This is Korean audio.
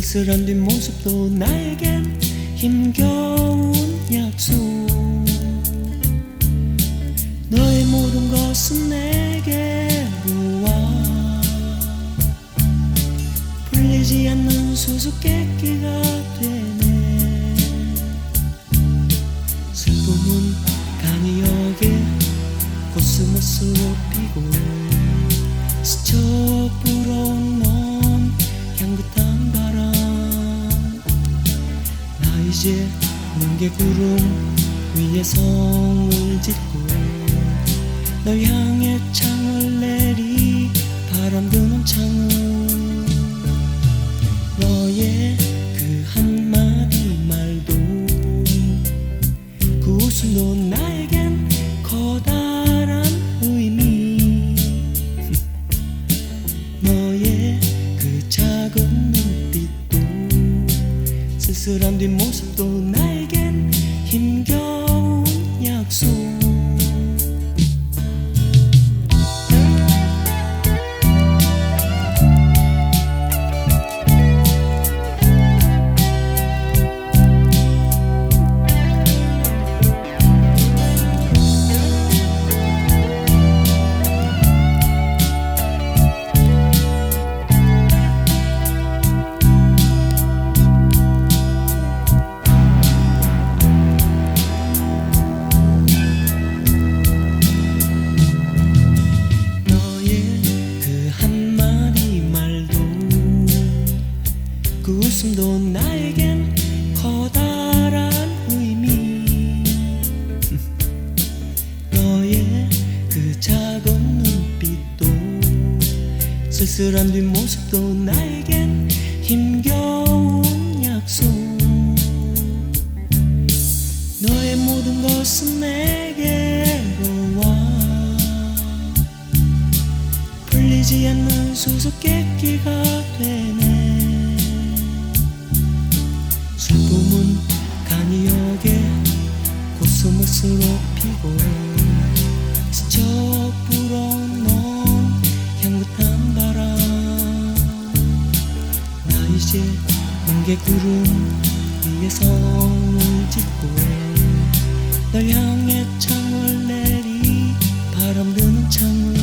쓸쓸한 뒷모습도 나에겐 힘겨운 약속. 너의 모든 것은 내게로 와 풀리지 않는 수수께끼가 되네. 슬픔은 간이역에 코스모스로 피고 스쳐 불어온 넌 이제 뭉게 구름 위에 성을 짓고 널 향해 창을 쓸쓸한 뒷모습도 나에겐 힘겨 웃음도 나에겐 커다란 의미. 너의 그 작은 눈빛도 쓸쓸한 뒷모습도 나에겐 힘겨운 약속. 너의 모든 것은 내게로 와. 풀리지 않는 수수께끼가 되네 뭉게 구름 위에 성을 짓고 널 향해 창을 내리 바람 드는 창을